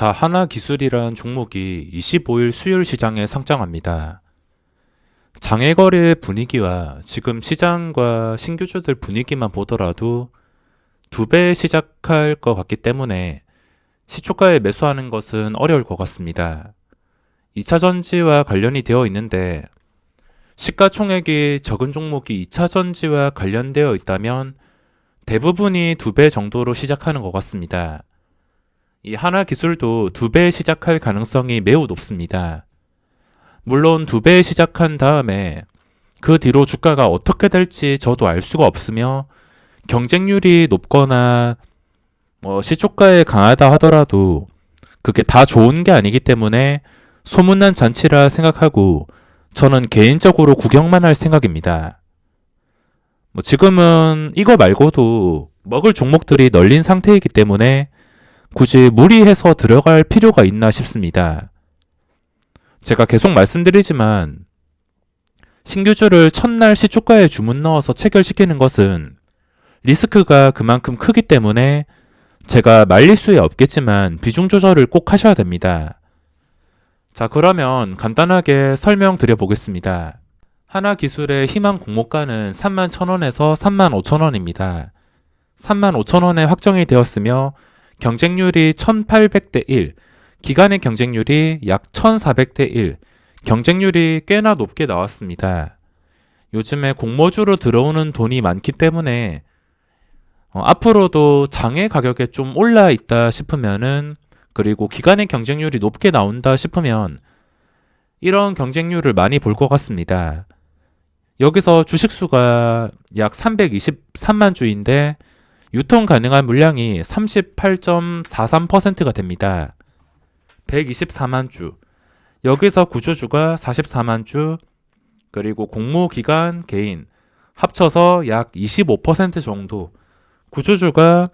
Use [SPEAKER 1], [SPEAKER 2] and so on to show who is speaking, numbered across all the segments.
[SPEAKER 1] 자, 하나 기술이란 종목이 25일 수요일 시장에 상장합니다. 장외거래 분위기와 지금 시장과 신규주들 분위기만 보더라도 두 배 시작할 것 같기 때문에 시초가에 매수하는 것은 어려울 것 같습니다. 2차 전지와 관련이 되어 있는데 시가총액이 적은 종목이 2차 전지와 관련되어 있다면 대부분이 두 배 정도로 시작하는 것 같습니다. 이 하나 기술도 두 배 시작할 가능성이 매우 높습니다. 물론 두 배 시작한 다음에 그 뒤로 주가가 어떻게 될지 저도 알 수가 없으며 경쟁률이 높거나 뭐 시초가에 강하다 하더라도 그게 다 좋은 게 아니기 때문에 소문난 잔치라 생각하고 저는 개인적으로 구경만 할 생각입니다. 뭐 지금은 이거 말고도 먹을 종목들이 널린 상태이기 때문에 굳이 무리해서 들어갈 필요가 있나 싶습니다. 제가 계속 말씀드리지만 신규주를 첫날 시초가에 주문 넣어서 체결시키는 것은 리스크가 그만큼 크기 때문에 제가 말릴 수야 없겠지만 비중 조절을 꼭 하셔야 됩니다. 자, 그러면 간단하게 설명드려 보겠습니다. 하나 기술의 희망 공모가는 3만 1,000원에서 3만 5천원입니다. 3만 5천원에 확정이 되었으며 경쟁률이 1800대 1, 기간의 경쟁률이 약 1400대 1, 경쟁률이 꽤나 높게 나왔습니다. 요즘에 공모주로 들어오는 돈이 많기 때문에 어, 앞으로도 장애 가격에 좀 올라 있다 싶으면은 그리고 기간의 경쟁률이 높게 나온다 싶으면 이런 경쟁률을 많이 볼 것 같습니다. 여기서 주식수가 약 323만 주인데 유통 가능한 물량이 38.43%가 됩니다. 124만 주. 여기서 구조주가 44만 주, 그리고 공모 기간 개인 합쳐서 약 25% 정도. 구조주가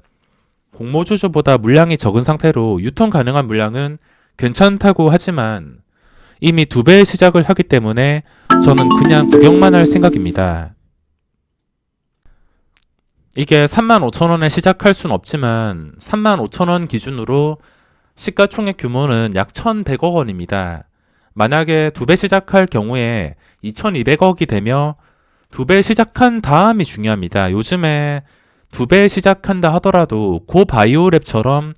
[SPEAKER 1] 공모주주보다 물량이 적은 상태로 유통 가능한 물량은 괜찮다고 하지만 이미 두 배의 시작을 하기 때문에 저는 그냥 구경만 할 생각입니다. 이게 35,000원에 시작할 순 없지만 35,000원 기준으로 시가총액 규모는 약 1,100억 원입니다. 만약에 두 배 시작할 경우에 2,200억이 되며 두 배 시작한 다음이 중요합니다. 요즘에 두 배 시작한다 하더라도 고 바이오랩처럼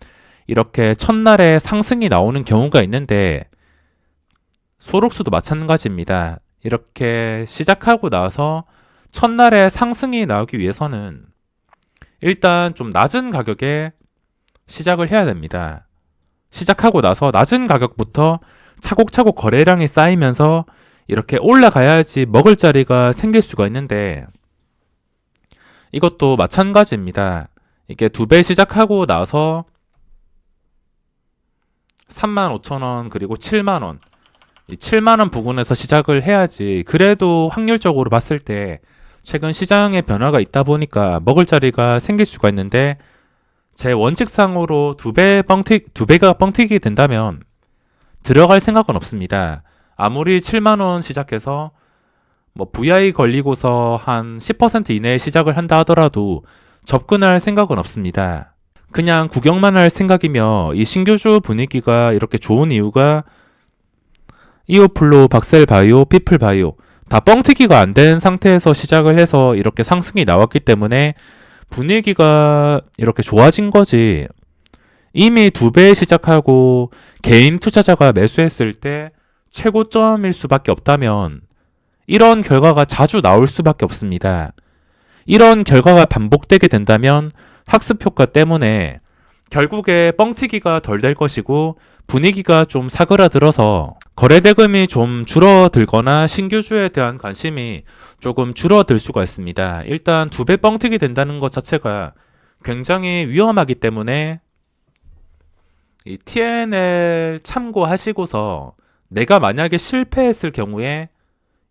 [SPEAKER 1] 이렇게 첫날에 상승이 나오는 경우가 있는데 소록수도 마찬가지입니다. 이렇게 시작하고 나서 첫날에 상승이 나오기 위해서는 일단 좀 낮은 가격에 시작을 해야 됩니다. 시작하고 나서 낮은 가격부터 차곡차곡 거래량이 쌓이면서 이렇게 올라가야지 먹을 자리가 생길 수가 있는데 이것도 마찬가지입니다. 이게 두 배 시작하고 나서 35,000원 그리고 7만원 이 7만원 부근에서 시작을 해야지 그래도 확률적으로 봤을 때 최근 시장의 변화가 있다 보니까 먹을 자리가 생길 수가 있는데 제 원칙상으로 두 배 뻥튀 두 배가 뻥튀기 된다면 들어갈 생각은 없습니다. 아무리 7만 원 시작해서 뭐 VI 걸리고서 한 10% 이내에 시작을 한다 하더라도 접근할 생각은 없습니다. 그냥 구경만 할 생각이며 이 신규주 분위기가 이렇게 좋은 이유가 이오플로, 박셀바이오, 피플바이오 다 뻥튀기가 안 된 상태에서 시작을 해서 이렇게 상승이 나왔기 때문에 분위기가 이렇게 좋아진 거지. 이미 두 배 시작하고 개인 투자자가 매수했을 때 최고점일 수밖에 없다면 이런 결과가 자주 나올 수밖에 없습니다. 이런 결과가 반복되게 된다면 학습 효과 때문에 결국에 뻥튀기가 덜 될 것이고 분위기가 좀 사그라들어서 거래 대금이 좀 줄어들거나 신규주에 대한 관심이 조금 줄어들 수가 있습니다. 일단 두 배 뻥튀기 된다는 것 자체가 굉장히 위험하기 때문에 이 TNL 참고하시고서 내가 만약에 실패했을 경우에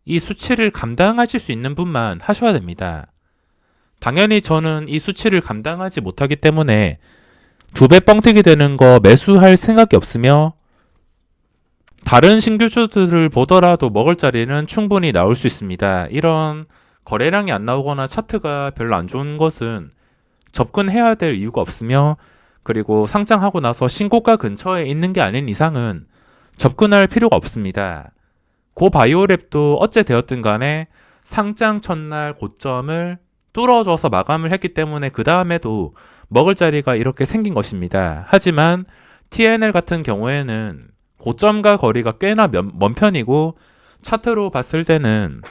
[SPEAKER 1] 이 수치를 감당하실 수 있는 분만 하셔야 됩니다. 당연히 저는 이 수치를 감당하지 못하기 때문에 두 배 뻥튀기 되는 거 매수할 생각이 없으며 다른 신규 주들을 보더라도 먹을 자리는 충분히 나올 수 있습니다. 이런 거래량이 안 나오거나 차트가 별로 안 좋은 것은 접근해야 될 이유가 없으며 그리고 상장하고 나서 신고가 근처에 있는 게 아닌 이상은 접근할 필요가 없습니다. 고 바이오랩도 어째 되었든 간에 상장 첫날 고점을 뚫어줘서 마감을 했기 때문에 그 다음에도 먹을 자리가 이렇게 생긴 것입니다. 하지만 TNL 같은 경우에는 고점과 거리가 꽤나 면- 먼 편이고 차트로 봤을 때는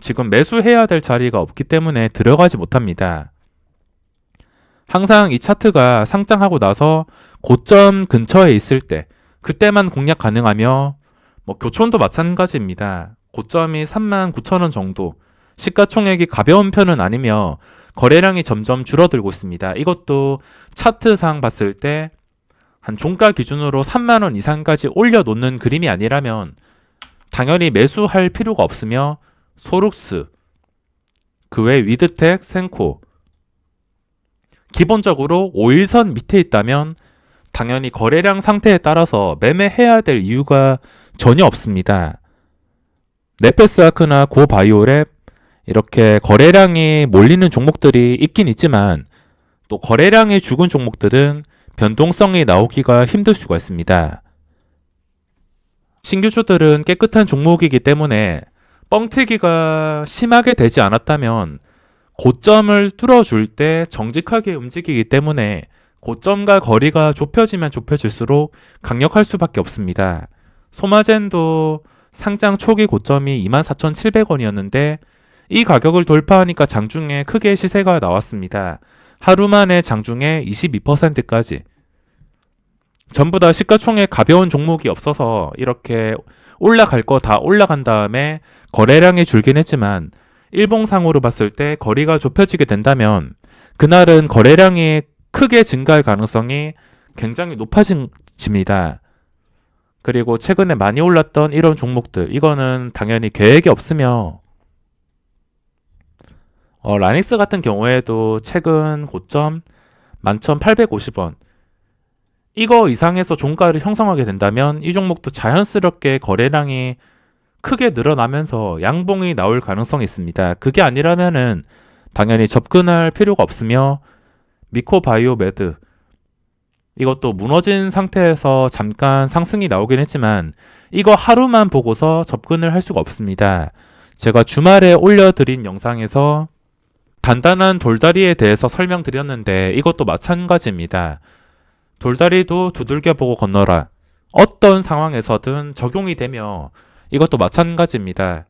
[SPEAKER 1] 지금 매수해야 될 자리가 없기 때문에 들어가지 못합니다. 항상 이 차트가 상장하고 나서 고점 근처에 있을 때 그때만 공략 가능하며 뭐 교촌도 마찬가지입니다. 고점이 3만 9천 원 정도 시가총액이 가벼운 편은 아니며 거래량이 점점 줄어들고 있습니다. 이것도 차트상 봤을 때 한 종가 기준으로 3만 원 이상까지 올려 놓는 그림이 아니라면 당연히 매수할 필요가 없으며 소룩스 그 외 위드텍, 센코 기본적으로 5일선 밑에 있다면 당연히 거래량 상태에 따라서 매매해야 될 이유가 전혀 없습니다. 네페스아크나 고바이오랩 이렇게 거래량이 몰리는 종목들이 있긴 있지만 또 거래량이 죽은 종목들은 변동성이 나오기가 힘들 수가 있습니다. 신규주들은 깨끗한 종목이기 때문에 뻥튀기가 심하게 되지 않았다면 고점을 뚫어줄 때 정직하게 움직이기 때문에 고점과 거리가 좁혀지면 좁혀질수록 강력할 수밖에 없습니다. 소마젠도 상장 초기 고점이 24,700원이었는데 이 가격을 돌파하니까 장중에 크게 시세가 나왔습니다. 하루 만에 장중에 22%까지. 전부 다 시가총액 가벼운 종목이 없어서 이렇게 올라갈 거 다 올라간 다음에 거래량이 줄긴 했지만 일봉상으로 봤을 때 거리가 좁혀지게 된다면 그날은 거래량이 크게 증가할 가능성이 굉장히 높아집니다. 그리고 최근에 많이 올랐던 이런 종목들 이거는 당연히 계획이 없으며 어, 라닉스 같은 경우에도 최근 고점 11,850원 이거 이상에서 종가를 형성하게 된다면 이 종목도 자연스럽게 거래량이 크게 늘어나면서 양봉이 나올 가능성이 있습니다. 그게 아니라면은 당연히 접근할 필요가 없으며 미코바이오 매드 이것도 무너진 상태에서 잠깐 상승이 나오긴 했지만 이거 하루만 보고서 접근을 할 수가 없습니다. 제가 주말에 올려드린 영상에서 단단한 돌다리에 대해서 설명드렸는데 이것도 마찬가지입니다. 돌다리도 두들겨 보고 건너라. 어떤 상황에서든 적용이 되며 이것도 마찬가지입니다.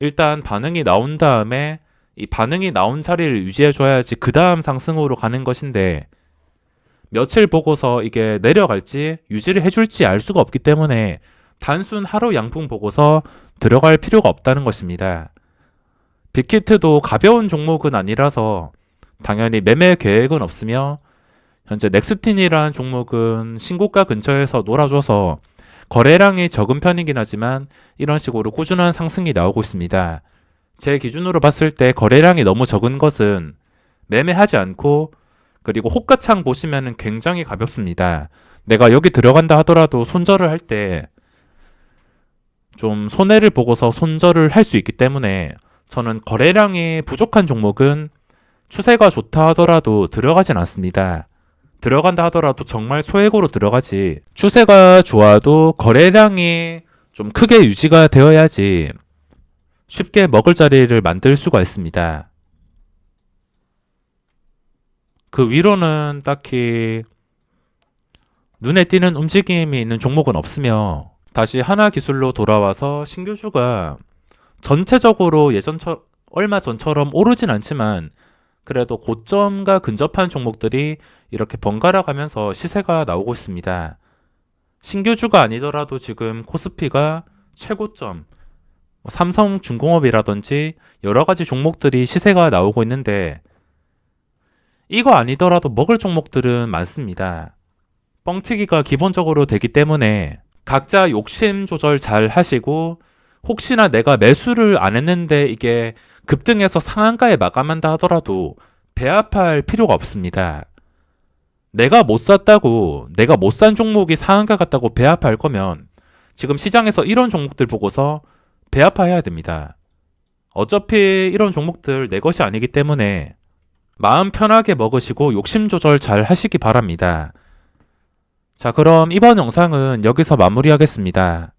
[SPEAKER 1] 일단 반응이 나온 다음에 이 반응이 나온 자리를 유지해 줘야지 그 다음 상승으로 가는 것인데 며칠 보고서 이게 내려갈지 유지를 해줄지 알 수가 없기 때문에 단순 하루 양풍 보고서 들어갈 필요가 없다는 것입니다. 빅히트도 가벼운 종목은 아니라서 당연히 매매 계획은 없으며 현재 넥스틴이라는 종목은 신고가 근처에서 놀아줘서 거래량이 적은 편이긴 하지만 이런 식으로 꾸준한 상승이 나오고 있습니다. 제 기준으로 봤을 때 거래량이 너무 적은 것은 매매하지 않고 그리고 호가창 보시면은 굉장히 가볍습니다. 내가 여기 들어간다 하더라도 손절을 할 때 좀 손해를 보고서 손절을 할 수 있기 때문에 저는 거래량이 부족한 종목은 추세가 좋다 하더라도 들어가진 않습니다. 들어간다 하더라도 정말 소액으로 들어가지. 추세가 좋아도 거래량이 좀 크게 유지가 되어야지 쉽게 먹을 자리를 만들 수가 있습니다. 그 위로는 딱히 눈에 띄는 움직임이 있는 종목은 없으며 다시 하나 기술로 돌아와서 신규주가 전체적으로 예전처럼 얼마 전처럼 오르진 않지만 그래도 고점과 근접한 종목들이 이렇게 번갈아 가면서 시세가 나오고 있습니다. 신규주가 아니더라도 지금 코스피가 최고점, 뭐 삼성 중공업이라든지 여러 가지 종목들이 시세가 나오고 있는데 이거 아니더라도 먹을 종목들은 많습니다. 뻥튀기가 기본적으로 되기 때문에 각자 욕심 조절 잘 하시고 혹시나 내가 매수를 안 했는데 이게 급등해서 상한가에 마감한다 하더라도 배합할 필요가 없습니다. 내가 못 샀다고 내가 못 산 종목이 상한가 같다고 배합할 거면 지금 시장에서 이런 종목들 보고서 배합해야 됩니다. 어차피 이런 종목들 내 것이 아니기 때문에 마음 편하게 먹으시고 욕심 조절 잘 하시기 바랍니다. 자, 그럼 이번 영상은 여기서 마무리하겠습니다.